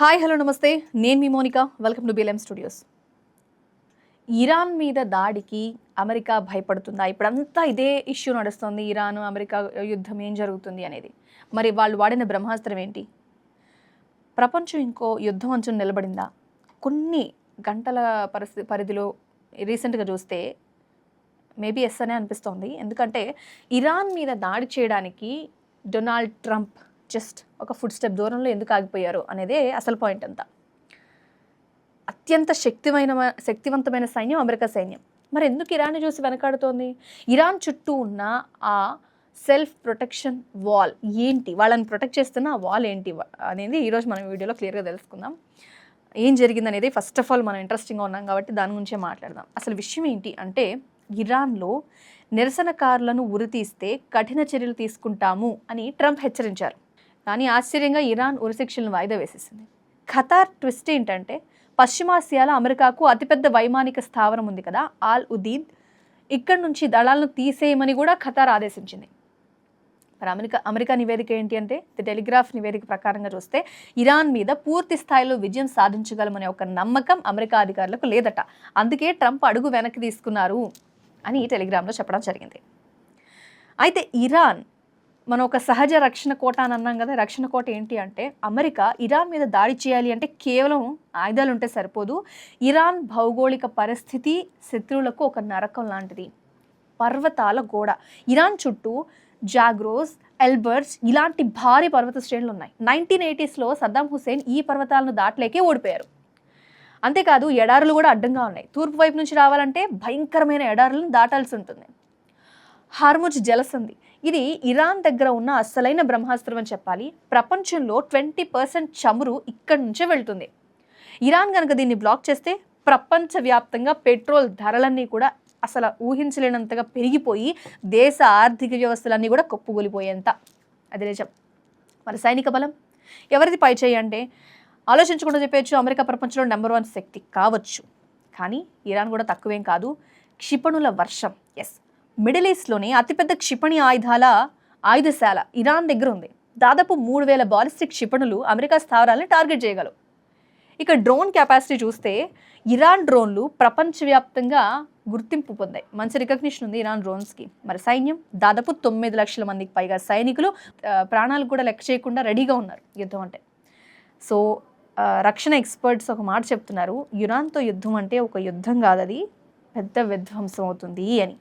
Hi hello నమస్తే. నేను మీ Monika. Welcome to BLM studios. Iran మీద దాడికి అమెరికా భయపడుతుందా? ఇప్పుడంతా ఇదే ఇష్యూ నడుస్తుంది. ఇరాన్ అమెరికా యుద్ధం ఏం జరుగుతుంది అనేది. మరి వాళ్ళు వాడిన బ్రహ్మాస్త్రం ఏంటి? ప్రపంచం ఇంకో యుద్ధం అంచున నిలబడిందా? కొన్ని గంటల పరిస్థితి పరిధిలో రీసెంట్గా చూస్తే మేబీ ఎస్ అనే అనిపిస్తోంది. ఎందుకంటే ఇరాన్ మీద దాడి చేయడానికి డొనాల్డ్ ట్రంప్ జస్ట్ ఒక ఫుడ్ స్టెప్ దూరంలో ఎందుకు ఆగిపోయారు అనేదే అసలు పాయింట్ అంతా. అత్యంత శక్తిమైన శక్తివంతమైన సైన్యం అమెరికా సైన్యం. మరి ఎందుకు ఇరాన్ చూసి వెనకాడుతోంది? ఇరాన్ చుట్టూ ఉన్న ఆ సెల్ఫ్ ప్రొటెక్షన్ వాల్ ఏంటి? వాళ్ళని ప్రొటెక్ట్ చేస్తున్న ఆ వాల్ ఏంటి అనేది ఈరోజు మనం వీడియోలో క్లియర్గా తెలుసుకుందాం. ఏం జరిగిందనేది ఫస్ట్ ఆఫ్ ఆల్ మనం ఇంట్రెస్టింగ్గా ఉన్నాం కాబట్టి దాని గురించే మాట్లాడదాం. అసలు విషయం ఏంటి అంటే ఇరాన్లో నిరసనకారులను ఉరితీస్తే కఠిన చర్యలు తీసుకుంటాము అని ట్రంప్ హెచ్చరించారు. కానీ ఆశ్చర్యంగా ఇరాన్ ఉరిశిక్షలను వాయిదా వేసేసింది. ఖతార్ ట్విస్ట్ ఏంటంటే పశ్చిమాసియాలో అమెరికాకు అతిపెద్ద వైమానిక స్థావరం ఉంది కదా ఆల్ ఉదీద్ ఇక్కడి నుంచి దళాలను తీసేయమని కూడా ఖతార్ ఆదేశించింది. మరి అమెరికా అమెరికా నివేదిక ఏంటి అంటే ది టెలిగ్రాఫ్ నివేదిక ప్రకారంగా చూస్తే ఇరాన్ మీద పూర్తి స్థాయిలో విజయం సాధించగలమనే ఒక నమ్మకం అమెరికా అధికారులకు లేదట. అందుకే ట్రంప్ అడుగు వెనక్కి తీసుకున్నారు అని టెలిగ్రామ్లో చెప్పడం జరిగింది. అయితే ఇరాన్ మనం ఒక సహజ రక్షణ కోట అని అన్నాం కదా రక్షణ కోట ఏంటి అంటే అమెరికా ఇరాన్ మీద దాడి చేయాలి అంటే కేవలం ఆయుధాలు ఉంటే సరిపోదు. ఇరాన్ భౌగోళిక పరిస్థితి శత్రువులకు ఒక నరకం లాంటిది. పర్వతాల గోడ. ఇరాన్ చుట్టూ జాగ్రోస్ ఎల్బర్ట్స్ ఇలాంటి భారీ పర్వత శ్రేణులు ఉన్నాయి. నైన్టీన్ ఎయిటీస్లో సద్దాం హుసేన్ ఈ పర్వతాలను దాటలేకే ఓడిపోయారు. అంతేకాదు ఎడారులు కూడా అడ్డంగా ఉన్నాయి. తూర్పు వైపు నుంచి రావాలంటే భయంకరమైన ఎడారులను దాటాల్సి ఉంటుంది. హార్ముజ్ జలసంధి. ఇది ఇరాన్ దగ్గర ఉన్న అస్సలైన బ్రహ్మాస్త్రం అని చెప్పాలి. ప్రపంచంలో ట్వంటీ పర్సెంట్ చమురు ఇక్కడి నుంచే వెళ్తుంది. ఇరాన్ కనుక దీన్ని బ్లాక్ చేస్తే ప్రపంచవ్యాప్తంగా పెట్రోల్ ధరలన్నీ కూడా అసలు ఊహించలేనంతగా పెరిగిపోయి దేశ ఆర్థిక వ్యవస్థలన్నీ కూడా కొప్పుగొలిపోయేంత. అది నిజం. మరి సైనిక బలం? ఎవరిది పై చేయి అంటే? ఆలోచించకుండా చెప్పచ్చు అమెరికా ప్రపంచంలో నెంబర్ వన్ శక్తి కావచ్చు. కానీ ఇరాన్ కూడా తక్కువేం కాదు. క్షిపణుల వర్షం. ఎస్ మిడిల్ ఈస్ట్లోని అతిపెద్ద క్షిపణి ఆయుధాల ఆయుధశాల ఇరాన్ దగ్గర ఉంది. దాదాపు మూడు వేల బాలిస్టిక్ క్షిపణులు అమెరికా స్థావరాలను టార్గెట్ చేయగలవు. ఇక డ్రోన్ కెపాసిటీ చూస్తే ఇరాన్ డ్రోన్లు ప్రపంచవ్యాప్తంగా గుర్తింపు పొందాయి. మంచి రికగ్నిషన్ ఉంది ఇరాన్ డ్రోన్స్కి. మరి సైన్యం? దాదాపు తొమ్మిది లక్షల మందికి పైగా సైనికులు ప్రాణాలు కూడా లెక్క చేయకుండా రెడీగా ఉన్నారు యుద్ధం అంటే. సో రక్షణ ఎక్స్పర్ట్స్ ఒక మాట చెప్తున్నారు ఇరాన్తో యుద్ధం అంటే ఒక యుద్ధం కాదది పెద్ద విధ్వంసం అవుతుంది అని.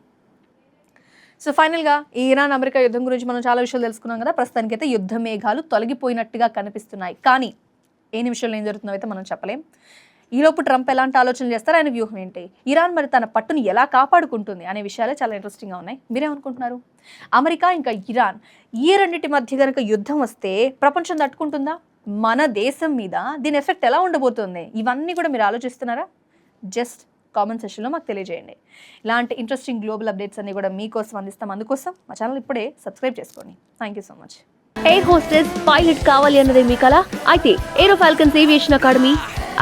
సో ఫైనల్గా ఈ ఇరాన్ అమెరికా యుద్ధం గురించి మనం చాలా విషయాలు తెలుసుకున్నాం కదా. ప్రస్తుతానికైతే యుద్ధ మేఘాలు తొలగిపోయినట్టుగా కనిపిస్తున్నాయి. కానీ ఏ నిమిషంలో ఏం జరుగుతుందో అయితే మనం చెప్పలేం. ఈలోపు ట్రంప్ ఎలాంటి ఆలోచనలు చేస్తారు? ఆయన వ్యూహం ఏంటి? ఇరాన్ మరి తన పట్టును ఎలా కాపాడుకుంటుంది అనే విషయాలే చాలా ఇంట్రెస్టింగ్గా ఉన్నాయి. మీరేమనుకుంటున్నారు? అమెరికా ఇంకా ఇరాన్ ఈ రెండింటి మధ్య కనుక యుద్ధం వస్తే ప్రపంచం తట్టుకుంటుందా? మన దేశం మీద దీని ఎఫెక్ట్ ఎలా ఉండబోతుంది? ఇవన్నీ కూడా మీరు ఆలోచిస్తున్నారా? జస్ట్ కామెంట్ సెషన్లో మాకు తెలియజేయండి. ఇలాంటి ఇంట్రెస్టింగ్ గ్లోబల్ అప్డేట్స్ అన్ని కూడా మీకోసం అందిస్తాం. అందుకోసం మా ఛానల్ ఇప్పుడే సబ్స్క్రైబ్ చేసుకోండి. Thank you so much air hostess pilot కావాలి అన్నదే మీ కల? అయితే aero falcons aviation academy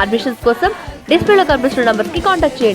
admissions కోసం డిస్ప్లేలో కనిపిస్తున్న నంబర్కి కాంటాక్ట్ చేయండి.